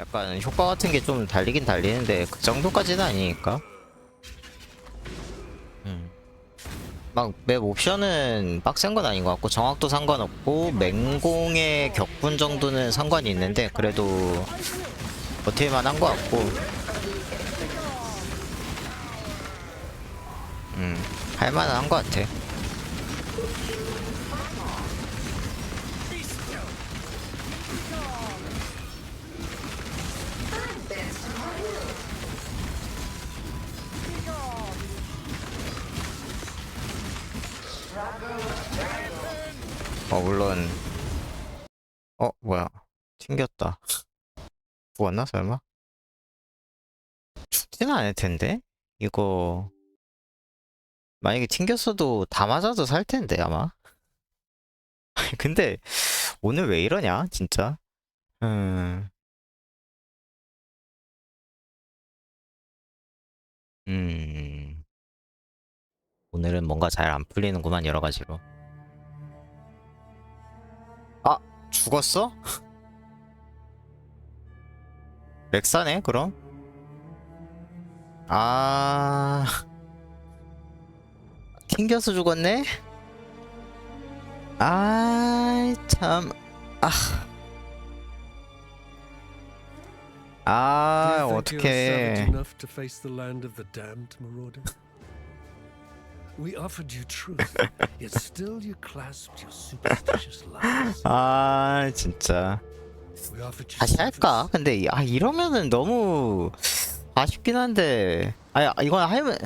약간 효과 같은 게 좀 달리긴 달리는데 그 정도까지는 아니니까. 음. 막맵 옵션은 빡센 건 아닌 것 같고 정확도 상관없고 맹공의 격분 정도는 상관이 있는데 그래도 버틸만 한 것 같고 음 할만은 한것 같아 어 물론. 어 뭐야. 튕겼다. 죽었나 설마? 죽지는 않을 텐데? 이거. 만약에 튕겼어도 다 맞아도 살 텐데 아마. 근데 오늘 왜 이러냐 진짜. 음. 음. 오늘은 뭔가 잘 안 풀리는구만 여러 가지로 아 죽었어? 렉사네 그럼? 아 튕겨서 죽었네? 아, 참. 아. 아, 어떡해. We offered you truth, yet still you clasped your superstitious lies. 아, 진짜. We offered you 다시 할까? service, 근데, 아, 이러면은 너무 아쉽긴 한데. 아, 이건 하면.